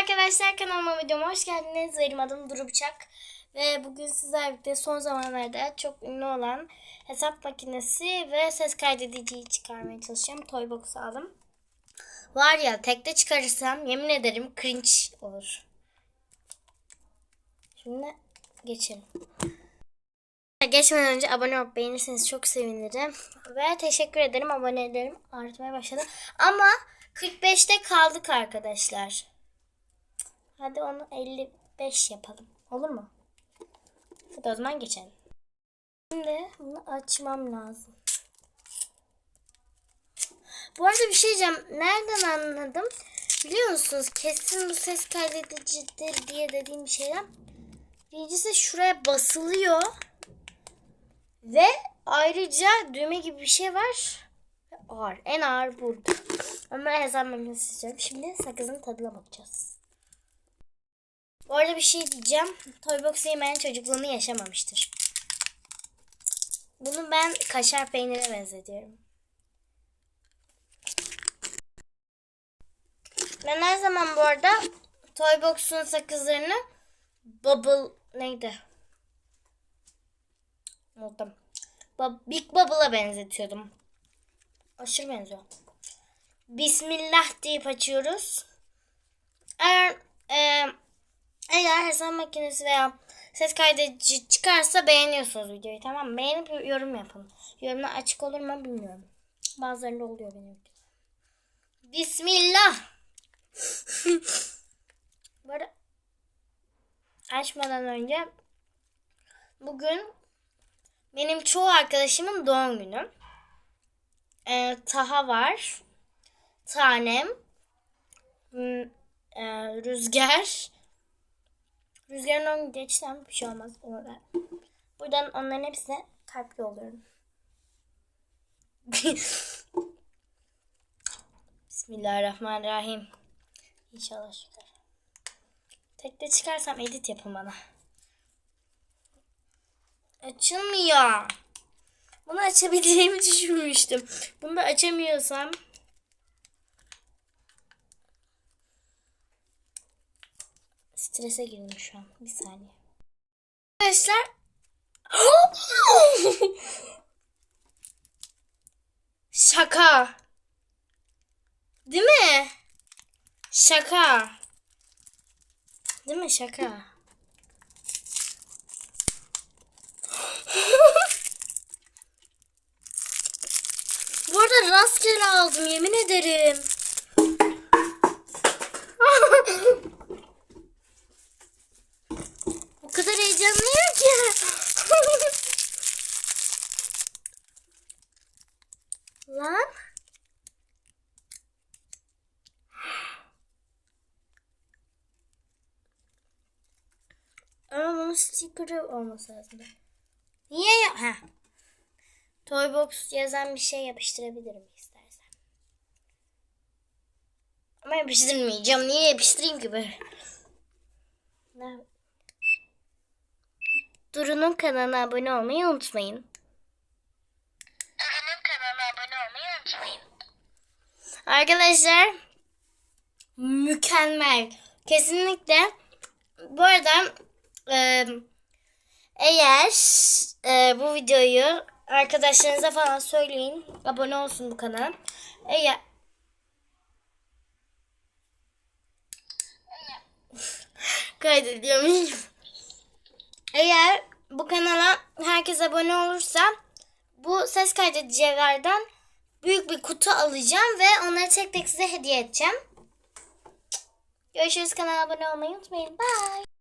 arkadaşlar kanalıma videoma hoş geldiniz. Benim adım Duru Bıçak. Ve bugün sizlerle son zamanlarda çok ünlü olan hesap makinesi ve ses kaydediciyi çıkarmaya çalışacağım. Toybox'u aldım. Var ya tekte çıkarırsam yemin ederim cringe olur. Şimdi geçelim. Geçmeden önce abone olup beğenirseniz çok sevinirim. Ve teşekkür ederim. Abonelerim artmaya başladı. Ama 45'te kaldık arkadaşlar. Hadi onu 55 yapalım. Olur mu? Hadi o zaman geçelim. Şimdi bunu açmam lazım. Bu arada bir şey diyeceğim. Nereden anladım? Biliyor musunuz? Kesin bu ses kaydedicidir diye dediğim şeyden. Birincisi şuraya basılıyor. Ve ayrıca düğme gibi bir şey var. Ağır. En ağır burada. Ama makinesi istiyorum. Şimdi sakızın tadına bakacağız. Bu arada bir şey diyeceğim. Toybox'u yemeyen çocukluğunu yaşamamıştır. Bunu ben kaşar peynire benzetiyorum. Ben her zaman bu arada Toybox'un sakızlarını Bubble neydi? Unuttum. Big Bubble'a benzetiyordum. Aşırı benziyor. Bismillah deyip açıyoruz. Eğer e, eğer hesap makinesi veya ses kaydedici çıkarsa beğeniyorsunuz videoyu tamam? Beğenip yorum yapın. Yorumlar açık olur mu bilmiyorum. Bazılarında oluyor benim. Bismillah. Arada açmadan önce bugün benim çoğu arkadaşımın doğum günü. Ee, Taha var. Tanem. hmm, e, Rüzgar. Rüzgar'ın doğum günü geçti ama bir şey olmaz. Ona da. Buradan onların hepsine kalp yolluyorum. Bismillahirrahmanirrahim. İnşallah çıkar. Tekte çıkarsam edit yapın bana. Açılmıyor. Bunu açabileceğimi düşünmüştüm. Bunu da açamıyorsam strese girdim şu an. Bir saniye. Arkadaşlar Şaka. Değil mi? Şaka. Değil mi şaka? Bu arada rastgele aldım yemin ederim. Lan. Ama bunun sticker'ı olması lazım. Niye ya? Heh. Toybox yazan bir şey yapıştırabilirim istersen. Ama yapıştırmayacağım. Niye yapıştırayım ki böyle? Duru'nun kanalına abone olmayı unutmayın. Duru'nun kanalına abone olmayı unutmayın. Arkadaşlar mükemmel. Kesinlikle bu arada eğer e, bu videoyu arkadaşlarınıza falan söyleyin. Abone olsun bu kanala. Eğer kaydediyormuş. Eğer bu kanala herkes abone olursa bu ses kaydedicilerden büyük bir kutu alacağım ve onları tek tek size hediye edeceğim. Görüşürüz kanala abone olmayı unutmayın. Bye.